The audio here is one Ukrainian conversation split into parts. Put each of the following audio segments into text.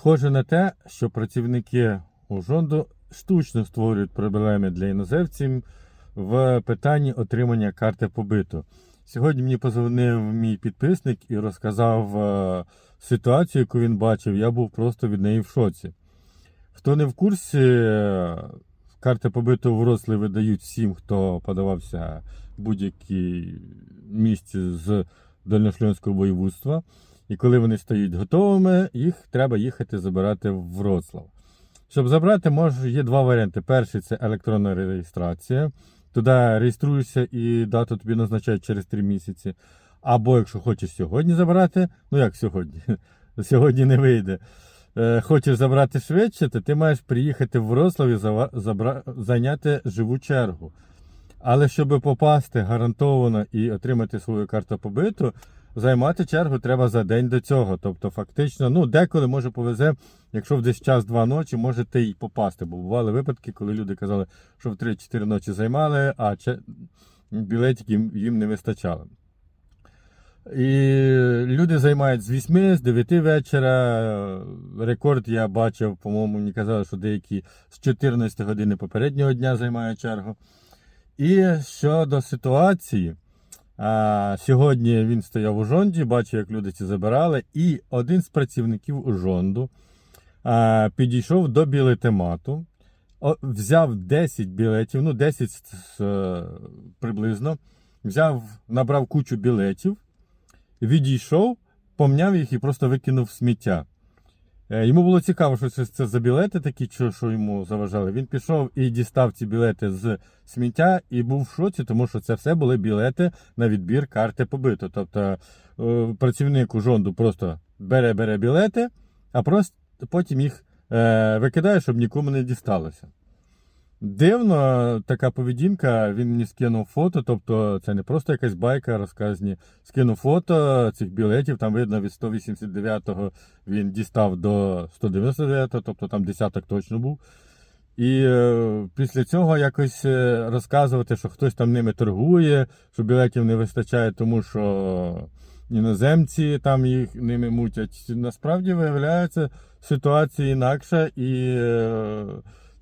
Схоже на те, що працівники Ужонду штучно створюють проблеми для іноземців в питанні отримання карти побиту. Сьогодні мені позвонив мій підписник і розказав е, ситуацію, яку він бачив. Я був просто від неї в шоці. Хто не в курсі, карти побиту в Вроцлаві видають всім, хто подавався в будь-якій місці з Дальношльонського воєводства. І коли вони стають готовими, їх треба їхати забирати в Вроцлав. Щоб забрати, може, є два варіанти. Перший це електронна реєстрація. Туди реєструєшся і дату тобі назначають через 3 місяці. Або якщо хочеш сьогодні забрати, ну як сьогодні? Сьогодні не вийде. Е, Хочеш забрати швидше, то ти маєш приїхати в Вроцлав і зайняти живу чергу. Але щоб попасти гарантовано і отримати свою карту побиту, займати чергу треба за день до цього. Тобто, фактично, ну деколи може повезе, якщо в десь час-два ночі, можете й попасти. Бо бували випадки, коли люди казали, що в 3-4 ночі займали, а че... білетиків їм не вистачало. І люди займають з 8, з 9 вечора. Рекорд я бачив, по-моєму, мені казали, що деякі з 14 години попереднього дня займають чергу. І щодо ситуації, а, сьогодні він стояв у жонді, бачив, як люди ці забирали, і один з працівників жонду а, підійшов до білетемату, взяв 10 білетів, ну 10 з- е, приблизно, взяв, набрав кучу білетів, відійшов, помняв їх і просто викинув сміття. Е, Йому було цікаво, що це, за білети такі, що, йому заважали. Він пішов і дістав ці білети з сміття і був в шоці, тому що це все були білети на відбір карти побито. Тобто е, працівник у жонду просто бере бере білети, а просто потім їх е, викидає, щоб нікому не дісталося. Дивно, така поведінка, він мені скинув фото, тобто це не просто якась байка розказні. Скинув фото цих білетів, там видно від 189-го він дістав до 199-го, тобто там десяток точно був. І е, після цього якось е, розказувати, що хтось там ними торгує, що білетів не вистачає, тому що іноземці там їх ними мутять. Насправді виявляється ситуація інакша і. е,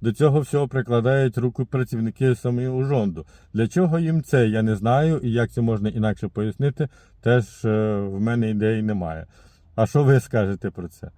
до цього всього прикладають руку працівники самі Ужонду. Для чого їм це, я не знаю, і як це можна інакше пояснити, теж е, в мене ідеї немає. А що ви скажете про це?